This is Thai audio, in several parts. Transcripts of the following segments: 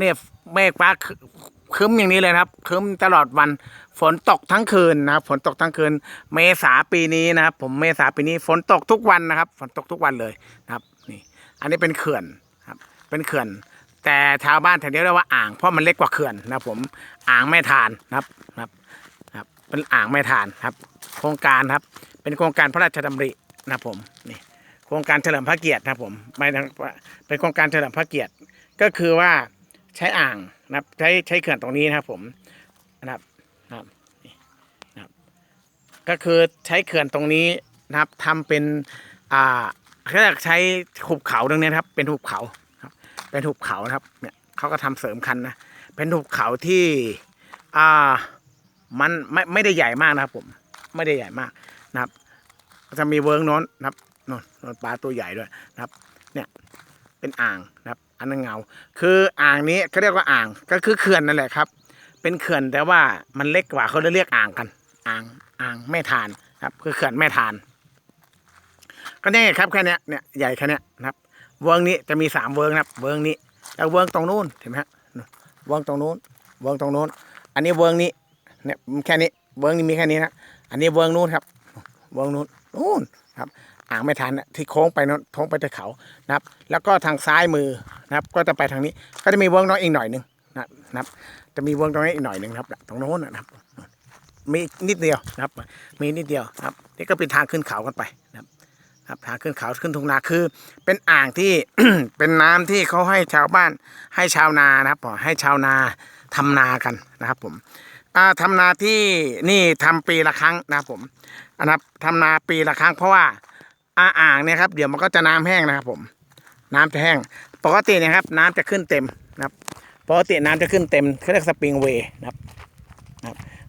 เนี่ยเมฆฟ้าคึ้มอย่างนี้เลยนะครับคึ้มตลอดวันฝนตกทั้งคืนนะครับ ฝนตกทั้งคืน เมษาปีนี้นะครับ ผมเมษาปีนี้ฝนตกทุกวันนะครับ ฝนตกทุกวันเลยนะครับ นี่ อันนี้เป็นเขื่อนครับ เป็นเขื่อน แต่ชาวบ้านแถวนี้เรียกว่าอ่างเพราะมันเล็กกว่าเขื่อนนะผมอ่างแม่ทานนะครับนะครับครับ เป็นอ่างแม่ทานครับ โครงการครับ เป็นโครงการพระราชดำรินะผมนี่โครงการเฉลิมพระเกียรตินะผมไม่ทั้งเป็นโครงการเฉลิมพระเกียรติก็คือว่า ใช้อ่างนะครับ ใช้ใช้เขื่อนตรงนี้นะครับผมนะครับนะครับนะครับ ก็คือใช้เขื่อนตรงนี้นะครับทำเป็นอ่าเขาเรียกใช้หุบเขาตรงนี้นะครับ เป็นหุบเขาครับ เป็นหุบเขานะครับเนี่ยเขาก็ทำเสริมคันนะเป็นหุบเขาที่อ่ามันไม่ไม่ได้ใหญ่มากนะครับผมไม่ได้ใหญ่มากนะครับก็จะมีเวิร์กน้นนะครับนนนปลาตัวใหญ่ด้วยนะครับ เนี่ยเป็นอ่างนะครับ อันนั้นเงา คืออ่างนี้เขาเรียกว่าอ่างก็คือเขื่อนนั่นแหละครับ เป็นเขื่อนแต่ว่ามันเล็กกว่าเขาเลยเรียกอ่างกัน อ่างอ่างแม่ทานครับคือเขื่อนแม่ทาน ก็นี่ครับแค่นี้เนี่ยใหญ่แค่นี้นะครับ เวิร์กนี้จะมีสามเวิร์กนะครับเวิร์กนี้แล้วเวิร์กตรงนู้นเห็นไหมฮะเวิร์กตรงนู้น เวิร์กตรงนู้น อันนี้เวิร์กนี้เนี่ยแค่นี้เวิร์กนี้มีแค่นี้นะอันนี้เวิร์กนู้นครับเวิร์กนู้นนู้นครับ อ่างไม่ทันที่โค้งไปโนู้นโค้งไปที่เขานะครับ แล้วก็ทางซ้ายมือนะครับ ก็จะไปทางนี้ ก็จะมีเวิร์กน้อยอีกหน่อยหนึ่งนะครับ จะมีเวิร์กตรงนี้อีกหน่อยหนึ่งครับตรงโน้นนะครับ มีนิดเดียวนะครับ มีนิดเดียวครับ นี่ก็เป็นทางขึ้นเขากันไปนะครับครับทางขึ้นเขาขึ้นทุ่งนาคือ เป็นอ่างที่เป็นน้ำที่เขาให้ชาวบ้านให้ชาวนานะครับให้ชาวนาทำนากันนะครับผมอ่าทำนาที่นี่ทำปีละครั้งนะครับผมนะครับทำนาปีละครั้งเพราะว่า อาอ่างเนี่ยครับเดี๋ยวมันก็จะน้ำแห้งนะครับ ผม น้ำจะแห้ง ปกติเนะครับ น้ำจะขึ้นเต็มนะครับปกติน้ำจะขึ้นเต็มเขาเรียกสปริงเวย์นะครับ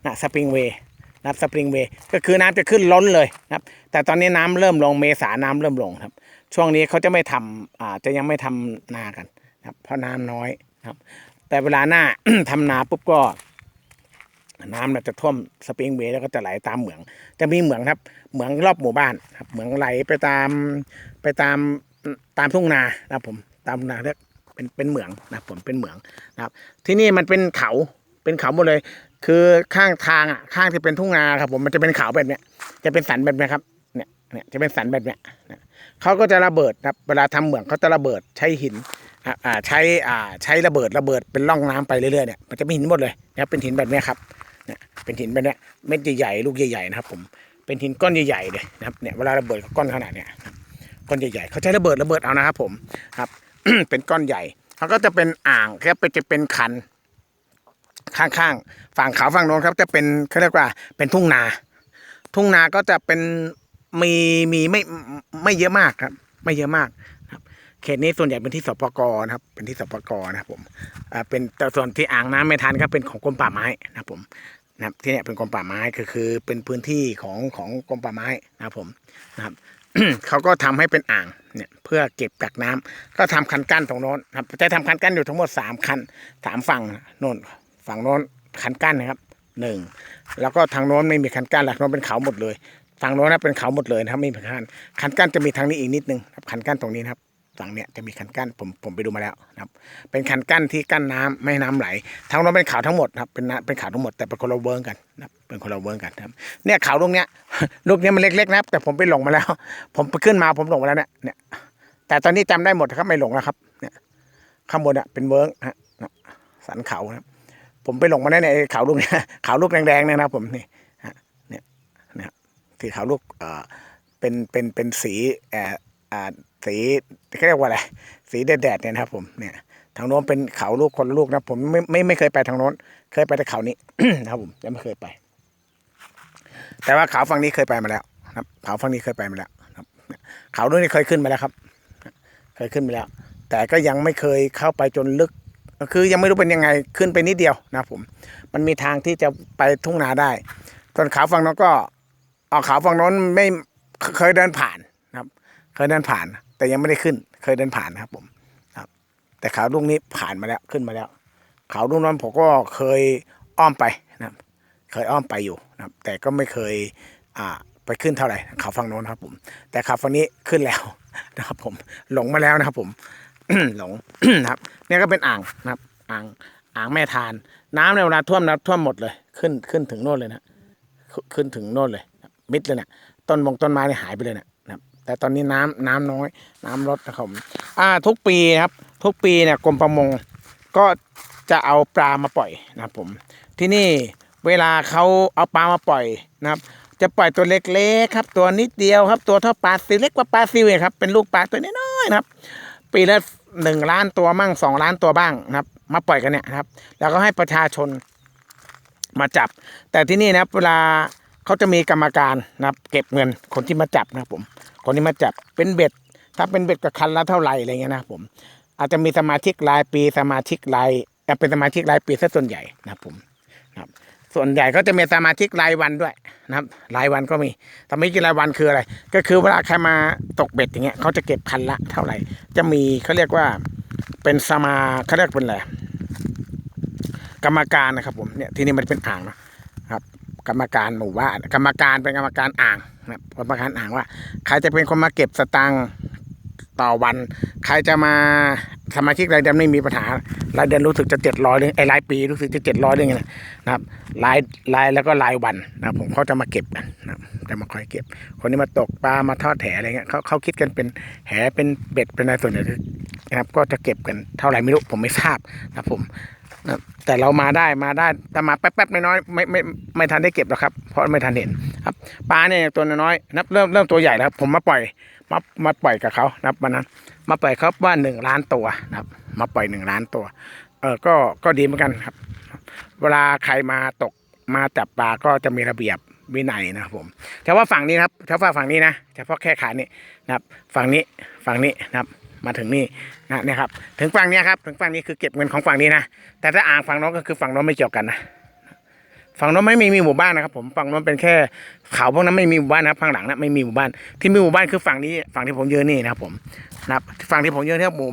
นะสปริงเวย์นะครับสปริงเวย์ก็คือน้ำจะขึ้นล้นเลยนะครับ แต่ตอนนี้น้ำเริ่มลงเมษาน้ำเริ่มลงครับ ช่วงนี้เขาจะไม่ทำอ่าจะยังไม่ทำนากันนะครับเพราะน้ำน้อยนะครับ แต่เวลาหน้าทำนาปุ๊บก็ น้ำน่ะจะท่วมสปริงเวย์แล้วก็จะไหลตามเหมือง จะมีเหมืองครับ เหมืองรอบหมู่บ้านครับ เหมืองไหลไปตามไปตามตามทุ่งนานะครับผมตามนาเรียกเป็นเป็นเหมืองนะผมเป็นเหมืองนะครับ ที่นี่มันเป็นเขาเป็นเขาหมดเลย คือข้างทางอะข้างที่เป็นทุ่งนาครับ ผมมันจะเป็นเขาแบบเนี้ย จะเป็นสันแบบเนี้ยครับเนี่ยเนี่ยจะเป็นสันแบบเนี้ยเขาก็จะระเบิดครับ เวลาทำเหมืองเขาจะระเบิดใช้หินอ่าใช้อ่าใช้ระเบิดระเบิดเป็นร่องน้ำไปเรื่อยๆเนี่ยมันจะเป็นหินหมดเลยนะครับเป็นหินแบบเนี้ยครับ เนี่ยเป็นหินแบบเนี้ยเม็ดใหญ่ๆลูกใหญ่ๆนะครับ ผมเป็นหินก้อนใหญ่ๆเลยนะครับเนี่ยเวลาระเบิดก้อนขนาดเนี้ยก้อนใหญ่ๆเขาใช้ระเบิดระเบิดเอานะครับ ผมครับเป็นก้อนใหญ่เขาก็จะเป็นอ่างแค่เป็นจะเป็นคัน ข้างๆฝั่งเขาฝั่งโน้นครับ จะเป็นเขาเรียกว่าเป็นทุ่งนา ทุ่งนาก็จะเป็นมีมีไม่ไม่เยอะมากครับ ไม่เยอะมากครับ เขตนี้ส่วนใหญ่เป็นที่สปกนะครับ เป็นที่สปกนะครับผมอ่าเป็นแต่ส่วนที่อ่างน้ำไม่ทันครับเป็นของกรมป่าไม้นะครับผม นะครับที่เนี่ยเป็นกรมป่าไม้ก็คือเป็นพื้นที่ของของกรมป่าไม้นะครับผมนะครับเขาก็ทำให้เป็นอ่างเนี่ยเพื่อเก็บกักน้ำก็ทำคันกั้นตรงโน้นครับจะทำคันกั้นอยู่ทั้งหมดสามคันสามฝั่งโน่นฝั่งโน้นคันกั้นนะครับหนึ่งแล้วก็ทางโน้นไม่มีคันกั้นหลักโน้นเป็นเขาหมดเลย ฝั่งโน้นนะเป็นเขาหมดเลยนะครับไม่มีคันกั้นคันกั้นจะมีทางนี้อีกนิดนึงครับคันกั้นตรงนี้นะครับ ฝั่งเนี้ยจะมีคันกั้นผมผมไปดูมาแล้วนะครับเป็นคันกั้นที่กั้นน้ำไม่ให้น้ำไหลทางโน้นเป็นเขาทั้งหมดครับเป็นน้ำเป็นเขาทั้งหมดแต่เป็นคนละเวิร์กกันนะเป็นคนละเวิร์กกันนะครับเนี่ยเขาลูกเนี้ยลูกเนี้ยมันเล็กๆนะครับแต่ผมไปหลงมาแล้ว ผมไปขึ้นมาผมหลงมาแล้วเนี่ยเนี่ยแต่ตอนนี้จำได้หมดครับไม่หลงแล้วครับเนี่ยข้างบนอะเป็นเวิร์กฮะสันเขาครับผมไปหลงมาได้ในยเขาลูกเนี้ยเขาลูกแดงๆเนี่ยนะครับผมนี่ฮะเนี่ยเนี่ยสีเขาลูกเอ่อเป็นเป็นเป็นสีเอ่อ อ่าสีเขาเรียกว่าอะไรสีแดดๆเนี่ยนะครับ ผมเนี่ยทางโน้นเป็นเขาลูกคนลูกนะผมไม่ไม่ไม่เคยไปทางโน้น เคยไปแต่เขานี้นะครับผมยังไม่เคยไป แต่ว่าเขาฝั่งนี้เคยไปมาแล้วครับเขาฝั่งนี้เคยไปมาแล้วครับเนี่ยเขาด้วยนี่เคยขึ้นมาแล้วครับ เคยขึ้นไปแล้ว แต่ก็ยังไม่เคยเข้าไปจนลึกก็คือยังไม่รู้เป็นยังไงขึ้นไปนิดเดียวนะผม มันมีทางที่จะไปทุ่งนาได้ส่วนเขาฝั่งโน้นก็เอาเขาฝั่งโน้นไม่เคยเดินผ่าน เคยเดินผ่าน แต่ยังไม่ได้ขึ้น เคยเดินผ่านนะครับผมแต่เขาลูกนี้ผ่านมาแล้วขึ้นมาแล้วเขาลูกนั้นผมก็เคยอ้อมไปนะครับ เคยอ้อมไปอยู่นะครับ แต่ก็ไม่เคยอ่าไปขึ้นเท่าไหร่เขาฝั่งโน้นครับผม แต่เขาฝั่งนี้ขึ้นแล้วนะครับ ผมหลงมาแล้วนะครับ ผมหลงนะครับเนี่ยก็เป็นอ่างนะครับ อ่างอ่างแม่ทาน น้ำในเวลาท่วมนะท่วมหมดเลย ขึ้นขึ้นถึงโน่นเลยนะขึ้นถึงโน่นเลย มิดเลยเนะต้นมงต้นไม้เนี่ยหายไปเลยนะนะครับ แต่ตอนนี้น้ำน้ำน้อย น้ำลดนะครับผมอ่าทุกปีครับ ทุกปีเนี่ยกรมประมงก็จะเอาปลามาปล่อยนะครับผม ที่นี่เวลาเขาเอาปลามาปล่อยนะครับ จะปล่อยตัวเล็กๆครับ ตัวนิดเดียวครับ ตัวเท่าปลาซิวเล็กกว่าปลาซิวเลยครับเป็นลูกปลาตัวน้อยๆนะครับ ปีละหนึ่งล้านตัวมั่งสองล้านตัวบ้างนะครับ มาปล่อยกันเนี่ยครับ แล้วก็ให้ประชาชนมาจับ แต่ที่นี่นะเวลา เขาจะมีกรรมการนะครับ เก็บเงินคนที่มาจับนะครับผม คนที่มาจับเป็นเบ็ด ถ้าเป็นเบ็ดกับคันละเท่าไหร่อะไรเงี้ยนะครับผม อาจจะมีสมาชิกรายปีสมาชิกรายเอ่เป็นสมาชิกรายปีซะส่วนใหญ่นะครับผมนะครับส่วนใหญ่ก็จะมีสมาชิกรายวันด้วยนะครับ รายวันก็มีสมาชิกรายวันคืออะไร ก็คือเวลาใครมาตกเบ็ดอย่างเงี้ยเขาจะเก็บคันละเท่าไหร่ จะมีเขาเรียกว่าเป็นสมาเขาเรียกเป็นอะไรกรรมการนะครับผมเนี่ยที่นี่มันเป็นอ่างนะครับ กรรมการหมู่บ้านกรรมการเป็นกรรมการอ่างนะครับกรรมการอ่างว่า ใครจะเป็นคนมาเก็บสตังค์ต่อวัน ใครจะมาสมาชิกรายเดือนไม่มีปัญหารายเดือนรู้สึกจะเจ็ดร้อยเองไอ้รายปีรู้สึกจะเจ็ดร้อยเรื่องนะครับรายรายแล้วก็รายวันนะครับผมเขาจะมาเก็บกันนะครับจะมาคอยเก็บ คนที่มาตกปลามาทอดแหอะไรเงี้ยเขาเขาคิดกันเป็นแหเป็นเบ็ดเป็นอะไรส่วนใหญ่นะครับก็จะเก็บกันเท่าไหร่ไม่รู้ผมไม่ทราบนะผม แต่เรามาได้มาได้แต่มาแป๊บๆน้อยๆไม่ไม่ไม่ทันได้เก็บหรอกครับ เพราะไม่ทันเห็นครับปลาเนี่ยตัวน้อยๆนับเริ่มเริ่มตัวใหญ่แล้วครับ ผมมาปล่อยมามาปล่อยกับเขานะครับวันนั้น มาปล่อยเขาว่าหนึ่งล้านตัวนะครับ มาปล่อยหนึ่งล้านตัว เออก็ก็ดีเหมือนกันครับ เวลาใครมาตกมาจับปลาก็จะมีระเบียบวินัยนะครับผมเฉพาะฝั่งนี้นะครับเฉพาะฝั่งนี้นะเฉพาะแค่ขานี้นะครับ ฝั่งนี้ฝั่งนี้นะครับ มาถึงนี่นะเนี่ยครับถึงฝั่งนี้ครับถึงฝั่งนี้คือเก็บเงินของฝั่งนี้นะแต่ถ้าอ่างฝั่งน้องก็คือฝั่งน้องไม่เกี่ยวกันนะฝั่งโน้นไม่มีหมู่บ้านนะครับผมฝั่งโน้นเป็นแค่เขาพวกนั้นไม่มีหมู่บ้านนะครับฝั่งหลังนะไม่มีหมู่บ้านที่มีหมู่บ้านคือฝั่งนี้ฝั่งที่ผมยืนนี่นะครับผมนะครับฝั่งที่ผมยืนที่หมู่